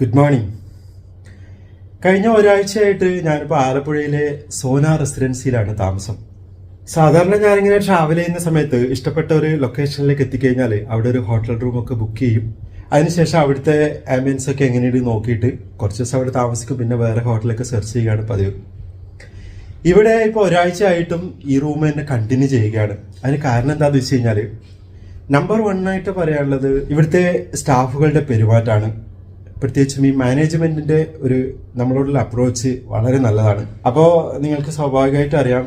Good morning കഴിഞ്ഞ ഒരാഴ്ചയായിട്ട് ഞാനിപ്പോൾ ആലപ്പുഴയിലെ സോന റെസിഡൻസിയിലാണ് താമസം. സാധാരണ ഞാനിങ്ങനെ ട്രാവൽ ചെയ്യുന്ന സമയത്ത് ഇഷ്ടപ്പെട്ട ഒരു ലൊക്കേഷനിലേക്ക് എത്തിക്കഴിഞ്ഞാൽ അവിടെ ഒരു ഹോട്ടൽ റൂമൊക്കെ ബുക്ക് ചെയ്യും. അതിനുശേഷം അവിടുത്തെ ആംബിയൻസ് ഒക്കെ എങ്ങനെയുണ്ട് നോക്കിയിട്ട് കുറച്ച് ദിവസം അവിടെ താമസിക്കും പിന്നെ വേറെ ഹോട്ടലൊക്കെ സെർച്ച് ചെയ്യുകയാണ് പതിവ്. ഇവിടെ ഇപ്പോൾ ഒരാഴ്ച ആയിട്ടും ഈ റൂം തന്നെ കണ്ടിന്യൂ ചെയ്യുകയാണ്. അതിന് കാരണം എന്താണെന്ന് വെച്ച് കഴിഞ്ഞാൽ നമ്പർ വൺ ആയിട്ട് പറയാനുള്ളത് ഇവിടുത്തെ സ്റ്റാഫുകളുടെ പെരുമാറ്റമാണ്. പ്രത്യേകിച്ചും ഈ മാനേജ്മെന്റിന്റെ ഒരു നമ്മളോടുള്ള അപ്രോച്ച് വളരെ നല്ലതാണ്. അപ്പോൾ നിങ്ങൾക്ക് സ്വാഭാവികമായിട്ട് അറിയാം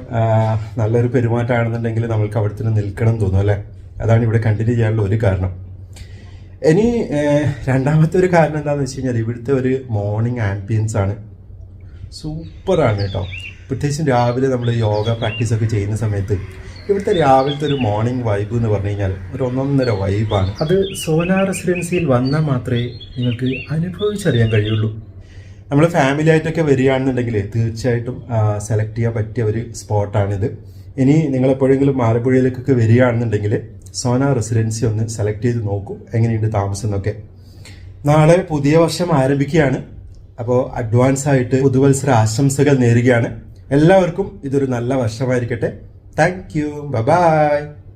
നല്ലൊരു പെരുമാറ്റമാണെന്നുണ്ടെങ്കിൽ നമ്മൾക്ക് അവിടെ തന്നെ നിൽക്കണം തോന്നും അല്ലേ? അതാണ് ഇവിടെ കണ്ടിന്യൂ ചെയ്യാനുള്ള ഒരു കാരണം. ഇനി രണ്ടാമത്തെ ഒരു കാരണം എന്താണെന്ന് വെച്ച് കഴിഞ്ഞാൽ ഇവിടുത്തെ ഒരു മോർണിംഗ് ആംബിയൻസ് ആണ്. സൂപ്പറാണ് കേട്ടോ. പ്രത്യേകിച്ചും രാവിലെ നമ്മൾ യോഗ പ്രാക്ടീസ് ഒക്കെ ചെയ്യുന്ന സമയത്ത് ഇവിടുത്തെ രാവിലത്തെ ഒരു മോർണിംഗ് വൈബ് എന്ന് പറഞ്ഞു കഴിഞ്ഞാൽ ഒരു ഒന്നൊന്നര വൈബാണ് അത് സോനാ റെസിഡൻസിയിൽ വന്നാൽ മാത്രമേ നിങ്ങൾക്ക് അനുഭവിച്ചറിയാൻ കഴിയുള്ളൂ. നമ്മൾ ഫാമിലി ആയിട്ടൊക്കെ വരികയാണെന്നുണ്ടെങ്കിൽ തീർച്ചയായിട്ടും സെലക്ട് ചെയ്യാൻ പറ്റിയ ഒരു സ്പോട്ടാണിത് ഇനി നിങ്ങൾ എപ്പോഴെങ്കിലും ആലപ്പുഴയിലേക്കൊക്കെ വരികയാണെന്നുണ്ടെങ്കിൽ സോന റെസിഡൻസി ഒന്ന് സെലക്ട് ചെയ്ത് നോക്കൂ എങ്ങനെയുണ്ട് താമസം എന്നൊക്കെ. നാളെ പുതിയ വർഷം ആരംഭിക്കുകയാണ്. അപ്പോൾ അഡ്വാൻസ് ആയിട്ട് പുതുവത്സര ആശംസകൾ നേരുകയാണ്. എല്ലാവർക്കും ഇതൊരു നല്ല വർഷമായിരിക്കട്ടെ. Thank you. Bye-bye.